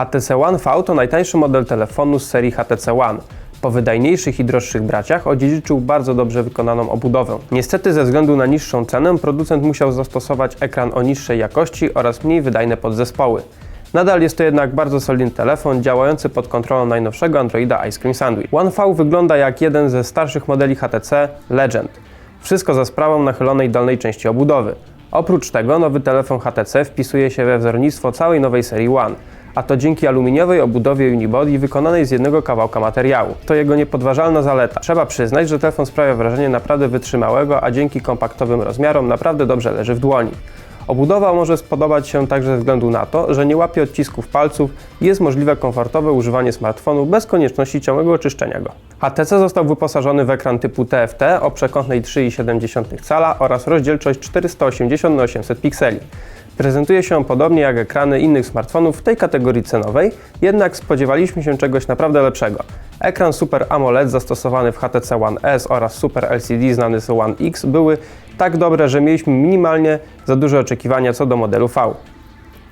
HTC One V to najtańszy model telefonu z serii HTC One. Po wydajniejszych i droższych braciach odziedziczył bardzo dobrze wykonaną obudowę. Niestety ze względu na niższą cenę producent musiał zastosować ekran o niższej jakości oraz mniej wydajne podzespoły. Nadal jest to jednak bardzo solidny telefon działający pod kontrolą najnowszego Androida Ice Cream Sandwich. One V wygląda jak jeden ze starszych modeli HTC Legend. Wszystko za sprawą nachylonej dolnej części obudowy. Oprócz tego nowy telefon HTC wpisuje się we wzornictwo całej nowej serii One, a to dzięki aluminiowej obudowie unibody wykonanej z jednego kawałka materiału. To jego niepodważalna zaleta. Trzeba przyznać, że telefon sprawia wrażenie naprawdę wytrzymałego, a dzięki kompaktowym rozmiarom naprawdę dobrze leży w dłoni. Obudowa może spodobać się także ze względu na to, że nie łapie odcisków palców i jest możliwe komfortowe używanie smartfonu bez konieczności ciągłego czyszczenia go. HTC został wyposażony w ekran typu TFT o przekątnej 3,7 cala oraz rozdzielczość 480 x 800 pikseli. Prezentuje się podobnie jak ekrany innych smartfonów w tej kategorii cenowej, jednak spodziewaliśmy się czegoś naprawdę lepszego. Ekran Super AMOLED zastosowany w HTC One S oraz Super LCD znany z One X były tak dobre, że mieliśmy minimalnie za duże oczekiwania co do modelu V.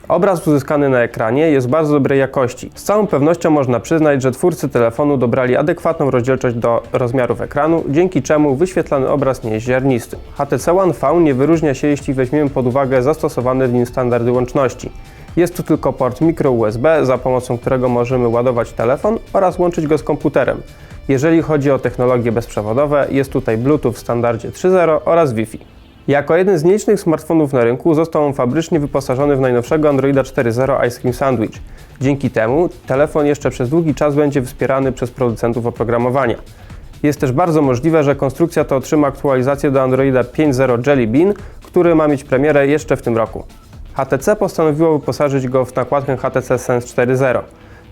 Obraz uzyskany na ekranie jest bardzo dobrej jakości. Z całą pewnością można przyznać, że twórcy telefonu dobrali adekwatną rozdzielczość do rozmiarów ekranu, dzięki czemu wyświetlany obraz nie jest ziarnisty. HTC One V nie wyróżnia się, jeśli weźmiemy pod uwagę zastosowane w nim standardy łączności. Jest tu tylko port micro USB, za pomocą którego możemy ładować telefon oraz łączyć go z komputerem. Jeżeli chodzi o technologie bezprzewodowe, jest tutaj Bluetooth w standardzie 3.0 oraz Wi-Fi. Jako jeden z nielicznych smartfonów na rynku został on fabrycznie wyposażony w najnowszego Androida 4.0 Ice Cream Sandwich. Dzięki temu telefon jeszcze przez długi czas będzie wspierany przez producentów oprogramowania. Jest też bardzo możliwe, że konstrukcja ta otrzyma aktualizację do Androida 5.0 Jelly Bean, który ma mieć premierę jeszcze w tym roku. HTC postanowiło wyposażyć go w nakładkę HTC Sense 4.0.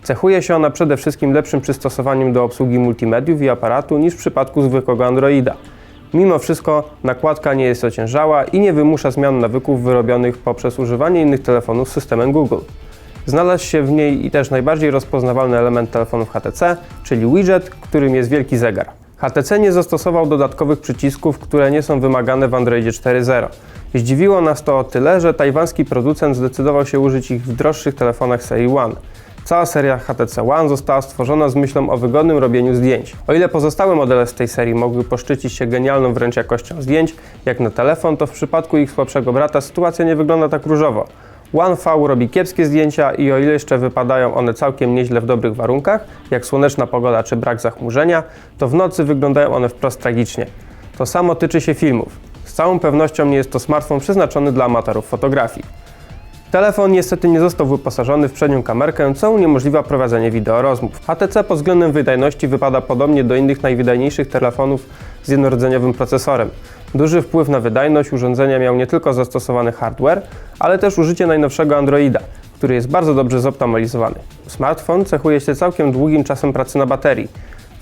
Cechuje się ona przede wszystkim lepszym przystosowaniem do obsługi multimediów i aparatu niż w przypadku zwykłego Androida. Mimo wszystko nakładka nie jest ociężała i nie wymusza zmian nawyków wyrobionych poprzez używanie innych telefonów z systemem Google. Znalazł się w niej i też najbardziej rozpoznawalny element telefonów HTC, czyli widget, którym jest wielki zegar. HTC nie zastosował dodatkowych przycisków, które nie są wymagane w Androidzie 4.0. Zdziwiło nas to o tyle, że tajwański producent zdecydował się użyć ich w droższych telefonach serii One. Cała seria HTC One została stworzona z myślą o wygodnym robieniu zdjęć. O ile pozostałe modele z tej serii mogły poszczycić się genialną wręcz jakością zdjęć, jak na telefon, to w przypadku ich słabszego brata sytuacja nie wygląda tak różowo. One V robi kiepskie zdjęcia i o ile jeszcze wypadają one całkiem nieźle w dobrych warunkach, jak słoneczna pogoda czy brak zachmurzenia, to w nocy wyglądają one wprost tragicznie. To samo tyczy się filmów. Z całą pewnością nie jest to smartfon przeznaczony dla amatorów fotografii. Telefon niestety nie został wyposażony w przednią kamerkę, co uniemożliwia prowadzenie wideo rozmów. HTC pod względem wydajności wypada podobnie do innych najwydajniejszych telefonów z jednorodzeniowych procesorem. Duży wpływ na wydajność urządzenia miał nie tylko zastosowany hardware, ale też użycie najnowszego Androida, który jest bardzo dobrze zoptymalizowany. Smartfon cechuje się całkiem długim czasem pracy na baterii.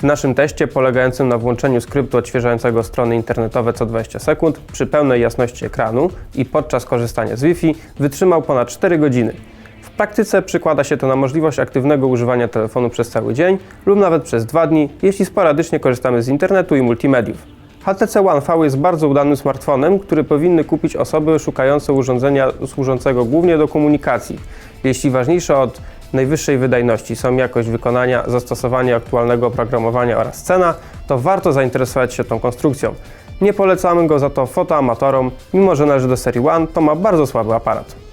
W naszym teście polegającym na włączeniu skryptu odświeżającego strony internetowe co 20 sekund przy pełnej jasności ekranu i podczas korzystania z Wi-Fi wytrzymał ponad 4 godziny. W praktyce przykłada się to na możliwość aktywnego używania telefonu przez cały dzień lub nawet przez 2 dni, jeśli sporadycznie korzystamy z internetu i multimediów. HTC One V jest bardzo udanym smartfonem, który powinny kupić osoby szukające urządzenia służącego głównie do komunikacji. Jeśli ważniejsze od najwyższej wydajności są jakość wykonania, zastosowanie aktualnego oprogramowania oraz cena, to warto zainteresować się tą konstrukcją. Nie polecamy go za to fotoamatorom, mimo że należy do serii One, to ma bardzo słaby aparat.